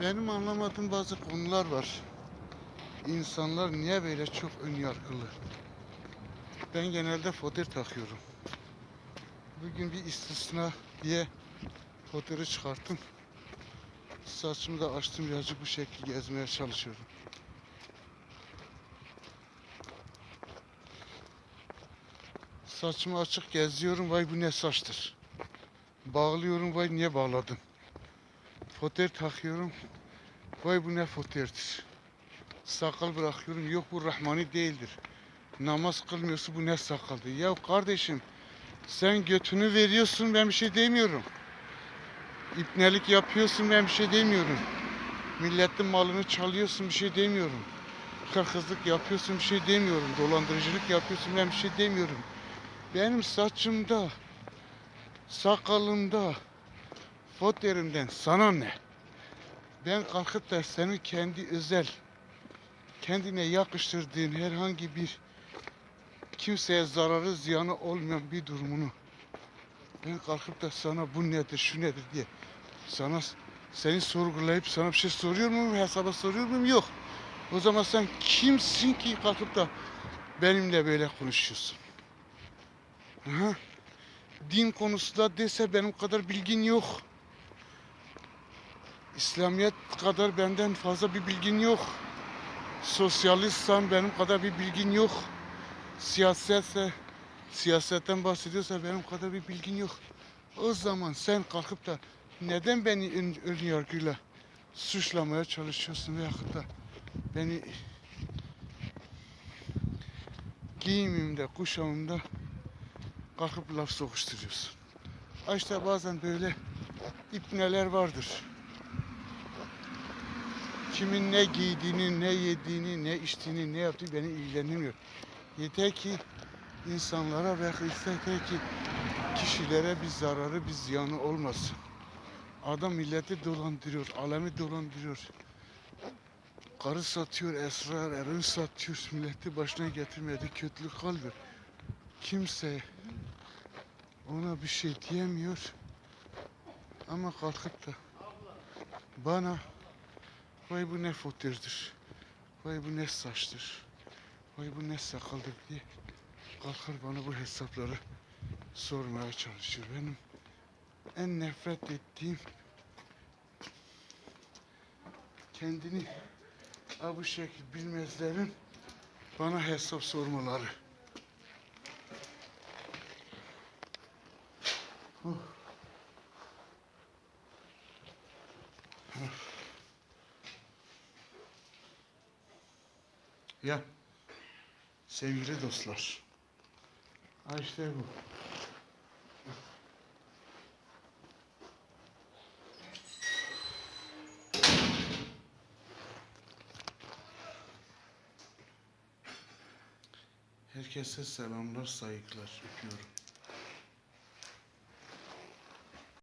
Benim anlamadığım bazı konular var. İnsanlar niye böyle çok ön yargılı? Ben genelde fodder takıyorum. Bugün bir istisna diye fodderi çıkarttım. Saçımı da açtım birazcık bu şekli gezmeye çalışıyorum. Saçımı açık geziyorum vay bu ne saçtır. Bağlıyorum vay niye bağladım. Foter takıyorum. Vay bu ne foterdir. Sakal bırakıyorum. Yok bu Rahmani değildir. Namaz kılmıyorsun bu ne sakaldır. Ya kardeşim sen götünü veriyorsun ben bir şey demiyorum. İpnelik yapıyorsun ben bir şey demiyorum. Milletin malını çalıyorsun bir şey demiyorum. Hırsızlık yapıyorsun bir şey demiyorum. Dolandırıcılık yapıyorsun ben bir şey demiyorum. Benim saçımda, sakalımda, foterimden sana ne? Ben kalkıp da senin kendi özel, kendine yakıştırdığın herhangi bir kimseye zararı ziyanı olmayan bir durumunu ben kalkıp da sana bu nedir, şu nedir diye sana seni sorgulayıp sana bir şey soruyor muyum, hesaba soruyor muyum? Yok. O zaman sen kimsin ki kalkıp da benimle böyle konuşuyorsun? Hı? Din konusunda dese benim kadar bilgin yok. İslamiyet kadar benden fazla bir bilgin yok. Sosyalistsen benim kadar bir bilgin yok. Siyasetse, siyasetten bahsediyorsa benim kadar bir bilgin yok. O zaman sen kalkıp da neden beni ön, ön yargıyla suçlamaya çalışıyorsun veyahut da beni giyimimde, kuşamımda kalkıp laf sokuşturuyorsun. İşte bazen böyle ipneler vardır. Kimin ne giydiğini, ne yediğini, ne içtiğini, ne yaptığı beni ilgilendirmiyor. Yeter ki insanlara ve yeter ki kişilere bir zararı, bir ziyanı olmasın. Adam milleti dolandırıyor, alemi dolandırıyor. Karı satıyor, esrar, erin satıyor, milleti başına getirmedi, kötülük kaldır. Kimse ona bir şey diyemiyor. Ama kalkıp da bana vay bu ne fotirdir, vay bu ne saçtır, vay bu ne sakaldır diye kalkar bana bu hesapları sormaya çalışıyor. Benim en nefret ettiğim kendini bu şekil bilmezlerin bana hesap sormaları. Huh. Ya sevgili dostlar. Ha işte bu. Herkese selamlar, saygılar. Öpüyorum.